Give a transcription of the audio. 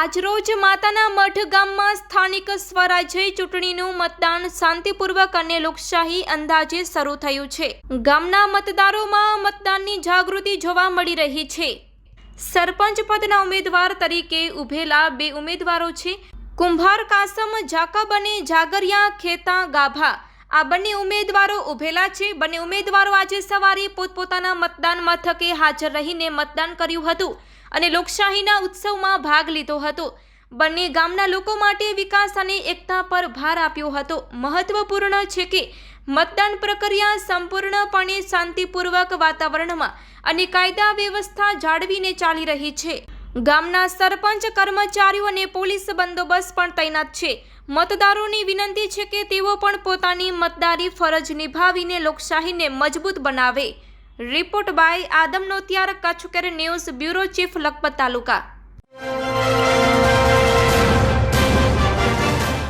આજરોજ માતાના મઠ ગામમાં સ્થાનિક સ્વરાજ્ય ચૂંટણીનું મતદાન શાંતિપૂર્વક અને લોકશાહી અંદાજે શરૂ થયું છે. ગામના મતદારોમાં મતદાનની જાગૃતિ જોવા મળી રહી છે. સરપંચ પદના ઉમેદવાર તરીકે ઉભેલા બે ઉમેદવારો છે. કુંભાર કાસમ, જાકબ અને જાગરિયા ખેતા ગાભા આ બંને ઉમેદવારો ઉભેલા છે. બંને ઉમેદવારો આજે સવારે પોતપોતાના મતદાન મથકે હાજર રહીને મતદાન કર્યું હતું અને લોકશાહીના ઉત્સવમાં ભાગ લીધો હતો. બંને ગામના લોકો માટે વિકાસ અને એકતા પર ભાર આપ્યો હતો. મહત્વપૂર્ણ છે કે મતદાન પ્રક્રિયા સંપૂર્ણપણે શાંતિપૂર્વક વાતાવરણમાં અને કાયદા વ્યવસ્થા જાળવીને ચાલી રહી છે. ગામના સરપંચ, કર્મચારીઓ અને પોલીસ બંદોબસ્ત પણ તૈનાત છે. મતદારોની વિનંતી છે કે તેઓ પણ પોતાની મતદારી ફરજ નિભાવીને લોકશાહીને મજબૂત બનાવે. Report by Adam Notiyar Kutch care news bureau chief Lakhpat taluka.